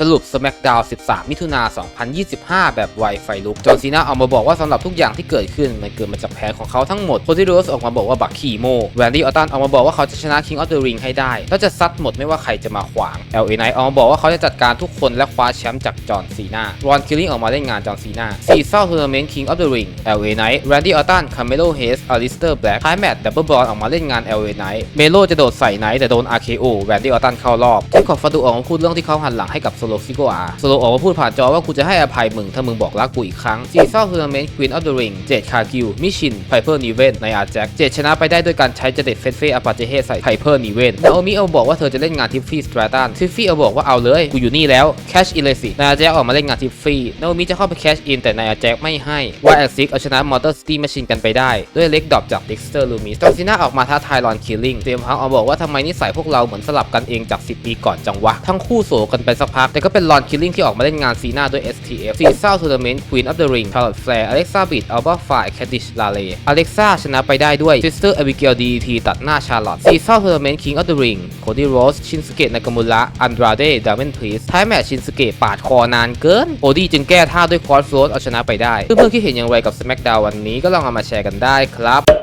สรุป SmackDown 13 มิถุนา 2025 แบบไวไฟลุก จอห์นซีนาออกมาบอกว่าสำหรับทุกอย่างที่เกิดขึ้น มันเกิดมาจากแผนของเขาทั้งหมดโคดี้โรสออกมาบอกว่าบักขี่โมแวนดี้ออตตันออกมาบอกว่าเขาจะชนะ King of the Ring ให้ได้ แล้วจะซัดหมดไม่ว่าใครจะมาขวาง LA Knight ออกมาบอกว่าเขาจะจัดการทุกคนและคว้าแชมป์จากจอห์นซีนารอนคิลลิงออกมาเล่นงานจอห์นซีนาซีเศร้าทัวร์นาเมนต์ King of the Ring LA Knight Randy Orton Carmelo Hayes Alistair Black ท้ายแมตช์ดับเบิลบอลออกมาเล่นงาน LA Knight เมโลจะโดดใส่ไนท์แต่โดน RKO แวนดี้ออตันเข้ารอบเจคอบฟาดูออกมาพูดเรื่องที่เขาหันหลังให้กับโซโลซิโกอาโซโลออกมาพูดผ่านจอว่ากูจะให้อภัยมึงถ้ามึงบอกรักกูอีกครั้งซีซั่นทัวร์นาเมนต์ Queen of the Ring เจดคากิลมิชินไพเปอร์นีเวนในอาร์แจ็คเจดชนะไปได้ด้วยการใช้เจเด็ดเฟสเฟอาปาเจเฮใส่ไพเปอร์นีเวนนาโอมิเอาบอกว่าเธอจะเล่นงานทิฟฟี่สตราตันทิฟฟี่เอาบอกว่าเอาเลยกูอยู่นี่แล้วแคชอิเลสินายอาแจ็คออกมาเล่นงานทิฟฟี่นาโอมิจะเข้าไปแคชอินแต่นายอาแจ็คไม่ให้วายแอซิกเอาชนะมอเตอร์ซิตี้แมชชีนกันไปได้ ด้วยเล็กดรอปจากดิกสเตอร์ลูมิสจอร์ซิน่าออกมาท้าทายรอนคิลลิงเตรียมพังเอาบอกว่าทำไมนิสัยพวกเราเหมือนสลับกันเองจาก 10 ปีก่อนจังวะ ทั้งคู่โศกันไปสักพักแต่ก็เป็นรอนคิลลิ่งที่ออกมาเล่นงานซีน่าด้วย STF ซีซ่าทัวร์นาเมนต์ Queen of the Ring Charlotte Flair Alexa Bliss Alba Fire Candice LeRae Alexa ชนะไปได้ด้วย Sister Abigail DDT ตัดหน้า Charlotte ซีซ่าทัวร์นาเมนต์ King of the Ring Cody Rhodes Shinsuke Nakamura Andrade Diamond Priest ท้ายแมตช์ชินสเกะปาดคอนานเกินโอดี้จึงแก้ท่าด้วยคอร์สโรสเอาชนะไปได้เพื่อนๆคิดเห็นอย่างไรกับ SmackDown วันนี้ก็ลองเอามาแชร์กันได้ครับ